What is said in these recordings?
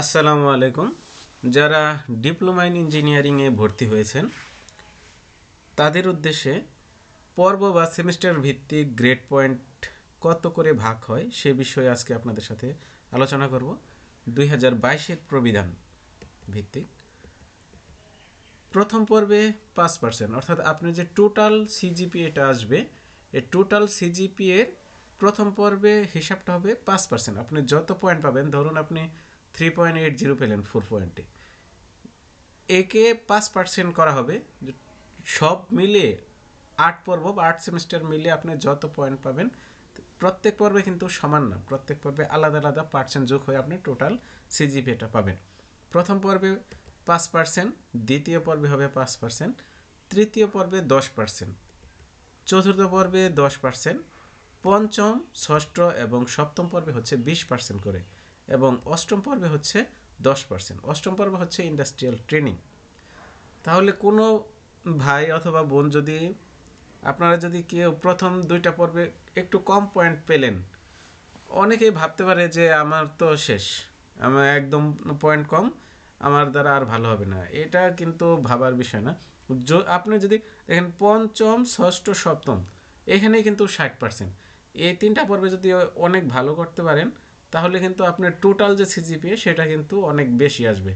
আসসালামু আলাইকুম। যারা ডিপ্লোমা ইন ইঞ্জিনিয়ারিংয়ে ভর্তি হয়েছেন, তাদের উদ্দেশ্যে পর্ব বা সেমিস্টার ভিত্তিক গ্রেড পয়েন্ট কত করে ভাগ হয় সে বিষয়ে আজকে আপনাদের সাথে আলোচনা করব। দুই হাজার বাইশের প্রবিধান ভিত্তিক। প্রথম পর্বে পাঁচ পার্সেন্ট অর্থাৎ আপনি যে টোটাল সিজিপিএটা আসবে এই টোটাল সিজিপিএর প্রথম পর্বে হিসাবটা হবে পাঁচ পার্সেন্ট আপনি যত পয়েন্ট পাবেন, ধরুন আপনি থ্রি পয়েন্ট এইট জিরো পেলেন ফোর পয়েন্টে একে পাঁচ পার্সেন্ট করা হবে। সব মিলে আট পর্ব বা আট সেমিস্টার মিলে আপনি যত পয়েন্ট পাবেন, প্রত্যেক পর্বে কিন্তু সমান না। প্রত্যেক পর্বে আলাদা আলাদা পার্সেন্ট যোগ হয়ে আপনি টোটাল সিজিপিএটা পাবেন। প্রথম পর্বে পাঁচ পার্সেন্ট দ্বিতীয় পর্বে হবে পাঁচ পার্সেন্ট তৃতীয় পর্বে দশ পার্সেন্ট চতুর্থ পর্বে দশ পার্সেন্ট পঞ্চম, ষষ্ঠ এবং সপ্তম পর্বে হচ্ছে বিশ পার্সেন্ট করে। এবং অষ্টম পর্বে হচ্ছে দশ পার্সেন্ট অষ্টম পর্বে হচ্ছে ইন্ডাস্ট্রিয়াল ট্রেনিং তাহলে কোনো ভাই অথবা বোন যদি আপনারা যদি কেউ প্রথম দুইটা পর্বে একটু কম পয়েন্ট পেলেন, অনেকেই ভাবতে পারে যে আমার তো শেষ, আমার একদম পয়েন্ট কম, আমার দ্বারা আর ভালো হবে না। এটা কিন্তু ভাবার বিষয় না। আপনি যদি দেখেন পঞ্চম, ষষ্ঠ, সপ্তম, এখানেই কিন্তু ষাট পার্সেন্ট এই তিনটা পর্বে যদি অনেক ভালো করতে পারেন তাহলে কিন্তু আপনার টোটাল যে সিজিপিএ সেটা কিন্তু অনেক বেশি আসবে।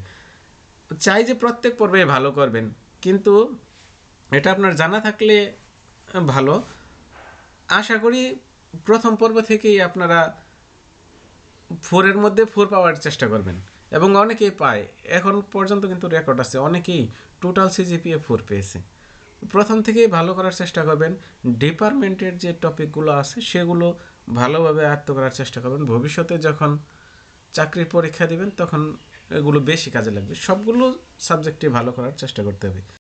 চাই যে প্রত্যেক পর্বে ভালো করবেন, কিন্তু এটা আপনার জানা থাকলে ভালো। আশা করি প্রথম পর্ব থেকেই আপনারা ফোরের মধ্যে ফোর পাওয়ার চেষ্টা করবেন, এবং অনেকেই পায়। এখন পর্যন্ত কিন্তু রেকর্ড আছে, অনেকেই টোটাল সিজিপিএ ফোর পেয়েছে। প্রথম থেকেই ভালো করার চেষ্টা করবেন। ডিপার্টমেন্টের যে টপিকগুলো আছে, সেগুলো ভালোভাবে আয়ত্ত করার চেষ্টা করবেন। ভবিষ্যতে যখন চাকরির পরীক্ষা দেবেন, তখন এগুলো বেশি কাজে লাগবে। সবগুলো সাবজেক্টে ভালো করার চেষ্টা করতে হবে।